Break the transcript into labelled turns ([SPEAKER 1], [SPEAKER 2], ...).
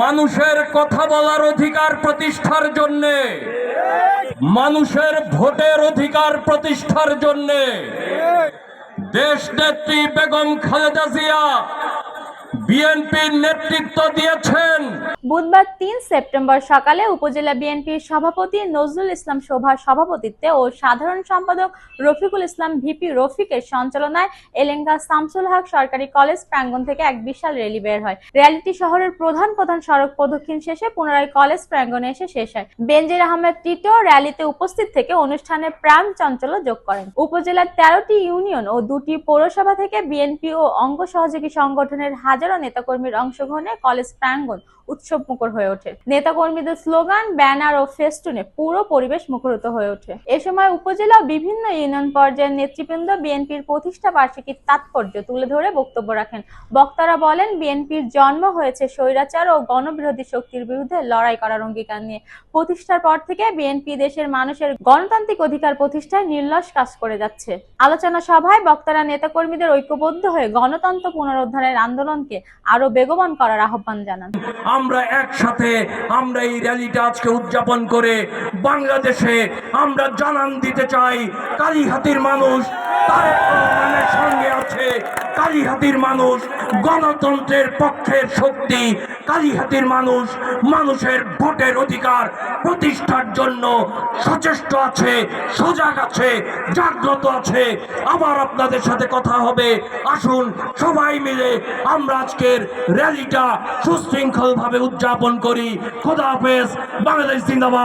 [SPEAKER 1] মানুষের কথা বলার অধিকার প্রতিষ্ঠার জন্যে। মানুষের ভোটের অধিকার প্রতিষ্ঠার জন্যে। দেশ নেত্রী বেগম খালেদা জিয়া বিএনপির নেতৃত্ব দিয়েছেন।
[SPEAKER 2] বুধবার তিন সেপ্টেম্বর সকালে উপজেলা বিএনপির সভাপতি নজরুল ইসলাম শোভার সভাপতিত্বে ও সাধারণ সম্পাদক রফিকুল ইসলাম ভিপি রফিকের সঞ্চালনায় এলেঙ্গা শামসুল হক সরকারি কলেজ প্রাঙ্গণ থেকে এক বিশাল র্যালি বের হয়। র্যালিটি শহরের প্রধান প্রধান সড়ক প্রদক্ষিণ শেষে পুনরায় কলেজ প্রাঙ্গণে এসে শেষ হয়। বেনজির আহমেদ তৃতীয় র্যালিতে উপস্থিত থেকে অনুষ্ঠানে প্রাণ চঞ্চল যোগ করেন। উপজেলার তেরোটি ইউনিয়ন ও দুটি পৌরসভা থেকে বিএনপি ও অঙ্গ সহযোগী সংগঠনের হাজারো নেতাকর্মীর অংশগ্রহণে কলেজ প্রাঙ্গণ উৎসব মুখর হয়ে ওঠে। নেতাকর্মীদের স্লোগান, ব্যানার ও ফেস্টুনে পুরো পরিবেশ মুখরিত হয়ে ওঠে। এ সময় উপজেলা বিভিন্ন ইউনিয়ন পর্যায়ের নেতৃবৃন্দ বিএনপির প্রতিষ্ঠা বার্ষিকীর তাৎপর্য তুলে ধরে বক্তব্য রাখেন। বক্তারা বলেন, বিএনপির জন্ম হয়েছে স্বৈরাচার ও গণবিরোধী শক্তির বিরুদ্ধে লড়াই করার অঙ্গীকার নিয়ে। প্রতিষ্ঠার পর থেকে বিএনপি দেশের মানুষের গণতান্ত্রিক অধিকার প্রতিষ্ঠায় নির্লস কাজ করে যাচ্ছে। আলোচনা সভায় বক্তারা নেতাকর্মীদের ঐক্যবদ্ধ হয়ে গণতন্ত্র পুনরুদ্ধারের আন্দোলনকে আরও বেগবান করার আহ্বান জানান।
[SPEAKER 1] আমরা একসাথে আমরা এই র্যালিটা আজকে উদযাপন করে বাংলাদেশে আমরা জানান দিতে চাই কালীহাতির মানুষ রহমানের সঙ্গে। কালীহাতির মানুষ, গণতন্ত্রের পক্ষের শক্তি। কালীহাতির মানুষ, মানুষের ভোটের অধিকার প্রতিষ্ঠার জন্য সচেষ্ট আছে, সজাগ আছে, জাগ্রত আছে। আবার আপনাদের সাথে কথা হবে। আসুন সবাই মিলে আমরা আজকের র্যালিটা সুশৃঙ্খলভাবে উদযাপন করি। খোদা হাফেজ, বাংলাদেশ জিন্দাবাদ।